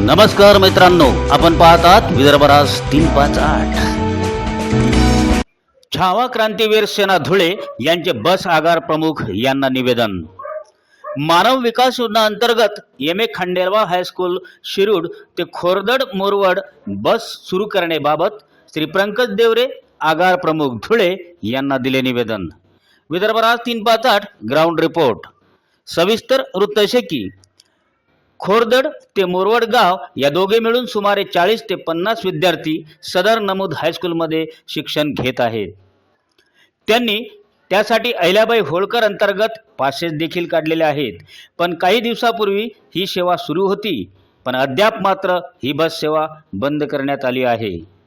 नमस्कार मित्रांनो आपण पाहतात विदर्भराज तीन पाच आठ. छावा क्रांतीवीर सेना धुळे यांचे बस आगार प्रमुख यांना निवेदन. मानव विकास योजना अंतर्गत M A Khandelwa high school Shirud ते खोरदड मोरवड बस सुरू करण्याबाबत श्री पंकज देवरे आगार प्रमुख धुळे यांना दिले निवेदन. विदर्भराज तीन पाच आठ ग्राउंड रिपोर्ट सविस्तर वृत्त की खोरदड ते मोरवड गाव या दोघे मिळून सुमारे चाळीस ते पन्नास विद्यार्थी सदर नमूद हायस्कूलमध्ये शिक्षण घेत आहेत. त्यांनी त्यासाठी अहिल्याबाई होळकर अंतर्गत पासेस देखील काढलेले आहेत. पण काही दिवसापूर्वी ही सेवा सुरू होती. पण अद्याप मात्र ही बस सेवा बंद करण्यात आली आहे.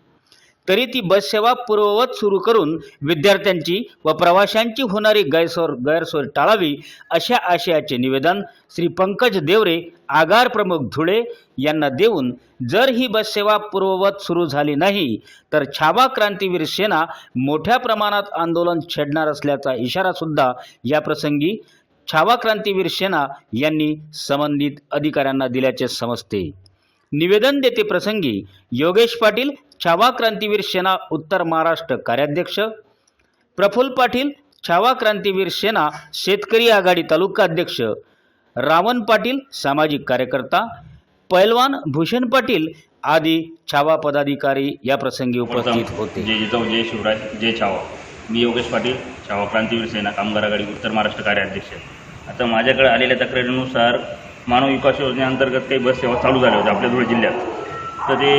तरी ती बससेवा पूर्ववत सुरू करून विद्यार्थ्यांची व प्रवाशांची होणारी गैरसोय गैरसोय टाळावी अशा आशयाचे निवेदन श्री पंकज देवरे आगार प्रमुख धुळे यांना देऊन जर ही बससेवा पूर्ववत सुरू झाली नाही तर छावा क्रांतीवीर सेना मोठ्या प्रमाणात आंदोलन छेडणार असल्याचा इशारा सुद्धा या प्रसंगी छावा क्रांतीवीर सेना यांनी संबंधित अधिकाऱ्यांना दिल्याचे समजते. निवेदन देते प्रसंगी योगेश पाटील छावा क्रांतीवीर सेना उत्तर महाराष्ट्र कार्याध्यक्ष. प्रफुल्ल पाटील छावा क्रांतीवीर सेना शेतकरी आघाडी तालुका अध्यक्ष. रावण पाटील सामाजिक कार्यकर्ता. पैलवान भूषण पाटील आदी छावा पदाधिकारी या प्रसंगी उपस्थित होते. जय जिजाऊ जय शिवराय जय छावा. मी योगेश पाटील छावा क्रांतीवीर सेना कामगार आघाडी उत्तर महाराष्ट्र कार्याध्यक्ष. आता माझ्याकडे आलेल्या तक्रारीनुसार मानव विकास योजनेअंतर्गत काही बस सेवा चालू झाल्या होत्या आपल्या धुळे जिल्ह्यात. तर ते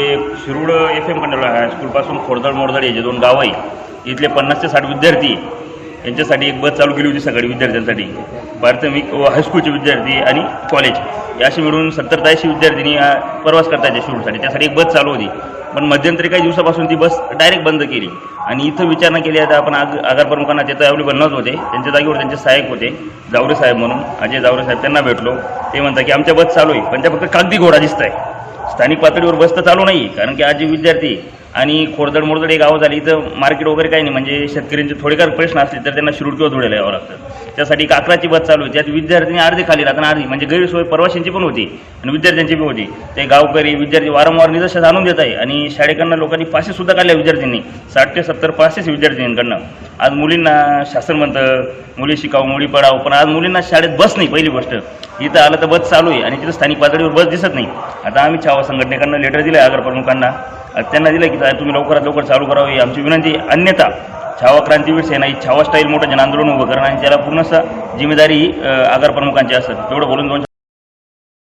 शिरूड एफ एम कंडल हायस्कूलपासून खोडदळ मोडदळ याचे दोन गाव आहे इथले पन्नास ते साठ विद्यार्थी यांच्यासाठी एक बस चालू केली होती सकाळी विद्यार्थ्यांसाठी. प्राथमिक व हायस्कूलचे विद्यार्थी आणि कॉलेज असे मिळून सत्तर ते ऐंशी विद्यार्थ्यांनी प्रवास करता येते शिरूडसाठी. त्यासाठी एक बस चालू होती. पण मध्यंतरी काही दिवसापासून ती बस डायरेक्ट बंद केली. आणि इथं विचारणा केली आता आपण आग आगार प्रमुखांना तिथं अवेलेबल नव्हते होते. त्यांच्या जागेवर त्यांचे सहाय्यक होते. जावरे साहेब म्हणून अजय जावरे साहेब त्यांना भेटलो. ते म्हणतात की आमच्या बस चालू आहे पण त्या फक्त कागदी घोडा दिसत आहे स्थानिक पातळीवर बस तर चालू नाही कारण की आज जे विद्यार्थी आणि खोडदड मोडदड हे गावं झाली इथं मार्केट वगैरे काही नाही. म्हणजे शेतकऱ्यांचे थोडेफार प्रश्न असले तर त्यांना शिरूड किंवा धुळ्याला यावं लागतं. त्यासाठी काकराची अकराची बस चालू आहे. त्यात विद्यार्थ्यांनी अर्धी खाली राहतात अर्धी. म्हणजे गैरसोय प्रवाशांची पण होती आणि विद्यार्थ्यांची पण होती. ते गावकरी विद्यार्थी वारंवार निदर्शनास आणून देत आहे आणि शाळेकडनं लोकांनी पासेस सुद्धा काढल्या विद्यार्थ्यांनी. साठ ते सत्तर पासेस विद्यार्थ्यांकडनं. आज मुलींना शासन म्हणतं मुली शिकाव मुली पडाव पण आज मुलींना शाळेत बस नाही पहिली गोष्ट. इथं आलं तर बस चालू आहे आणि तिथं स्थानिक पातळीवर बस दिसत नाही. आता आम्ही छावा संघटनेकडनं लेटर दिलं आहे आगार प्रमुखांना त्यांना दिलं की साहेब तुम्ही लवकरात लवकर चालू करावी. आमची विनंती अन्यथा छावा क्रांतीवीर सेना ही छावा स्टाईल मोठं जन आंदोलन उभं करणं आणि त्याला पूर्ण जिम्मेदारी ही, आगार प्रमुखांची असतात. तेवढं बोलून दोन